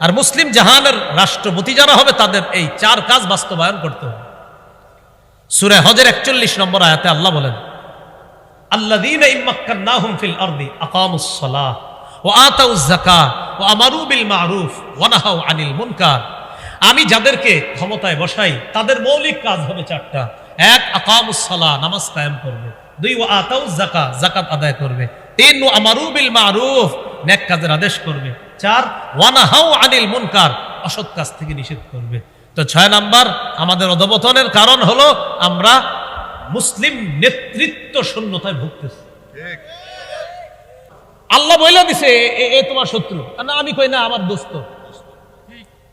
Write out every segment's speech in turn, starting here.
আর মুসলিম জাহানের রাষ্ট্রপতি যারা হবে, তাদের এই চার কাজ বাস্তবায়ন করতে হবে। সুরে হজের একচল্লিশ নম্বর আয়াতে আল্লাহ বলেন আমি যাদেরকে ক্ষমতায় বসাই, তাদের মৌলিক কাজ হবে চারটা। এক, আকামুস সালাহ, নামাজ কায়েম করবে। দুই, ওয়া আতাউজ যাকাত যাকাত আদায় করবে। তিন ও আমারু বিল মা'রুফ নেক কাজের আদেশ করবে। চার ওয়া নাহাউ আনিল মুনকার, অসৎ কাজ থেকে নিষেধ করবে। তো ছয় নাম্বার, আমাদের অধবতনের কারণ হলো আমরা মুসলিম নেতৃত্ব শূন্যতায় ভুগতেছে। আল্লাহ বলে দিছে, এ- তোমার শত্রু। না, আমি কই না, আমার দোস্ত।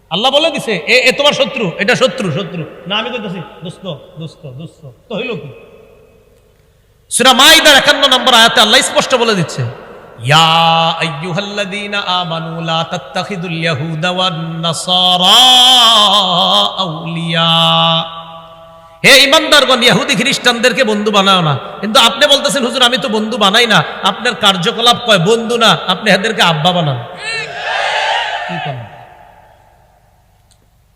আল্লাহ বলে দিছে, এ এ তোমার শত্রু, এটা শত্রু শত্রু। না, আমি কইতেছি, দোস্ত দোস্ত দোস্ত। তো হইল কি? সূরা মাইদার 51 নম্বর আয়াতে আল্লাহ স্পষ্ট বলে দিচ্ছে হে খ্রিস্টানদেরকে বন্ধু বানাও না। কিন্তু আপনি বলতেছেন, হুজুর, আমি তো বন্ধু বানাই না। আপনার কার্যকলাপ কয়? বন্ধু না, আপনি এদেরকে আব্বা বানান। কি?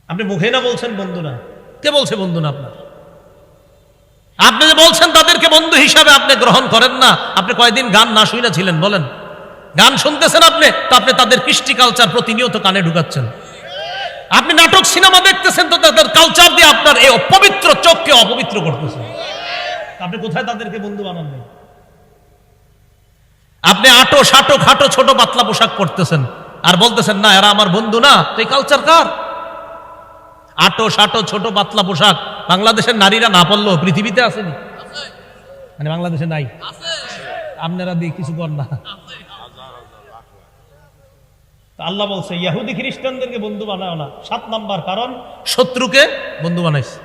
আপনি মুখে না বলছেন বন্ধু না? কে বলছে বন্ধু না আপনার? আপনি যে বলছেন তাদেরকে বন্ধু হিসাবে আপনি গ্রহণ করেন না। আপনি কয়দিন গান না শুই বলেন। গান শুনতেছেন আপনি তো আপনি তাদের কৃষ্টি কালচার প্রতিনিয়ত কানে ঢুকাচ্ছেন। আপনি নাটক সিনেমা দেখতেছেন তো তাদের কালচার দিয়ে আপনার এই অপবিত্র চোখকে অপবিত্র করতেছেন। আপনি কোথায় তাদেরকে বন্ধু বানান আপনি আটো সাটো খাটো ছোট পাতলা পোশাক পরতেছেন আর বলতেছেন না এরা আমার বন্ধু না। তো এই কালচার কার? আটো সাটো ছোট পাতলা পোশাক বাংলাদেশের নারীরা না পড়ল পৃথিবীতে আসেনি? মানে বাংলাদেশে নাই? আপনারা দিয়ে কিছু কর না। আল্লাহ বলছে ইয়াহুদি খ্রিস্টানদেরকে বন্ধু বানাও না। সাত নাম্বার কারণ শত্রুকে বন্ধু বানাইছে।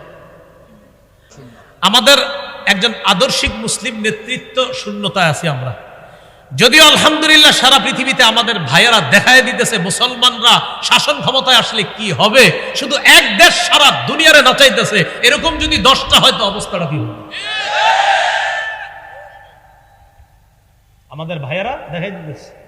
আমাদের একজন আদর্শিক মুসলিম নেতৃত্ব শূন্যতায় আছি আমরা। যদিও আলহামদুলিল্লাহ সারা পৃথিবীতে আমাদের ভাইয়েরা দেখায় দিতেছে মুসলমানরা শাসন ক্ষমতায় আসলে কি হবে? শুধু এক দেশ সারা দুনিয়ারে নাচাইতেছে এরকম যদি দশটা হয়তো অবস্থাটা কি হবে? আমাদের ভাইয়েরা দেখাই দিতেছে।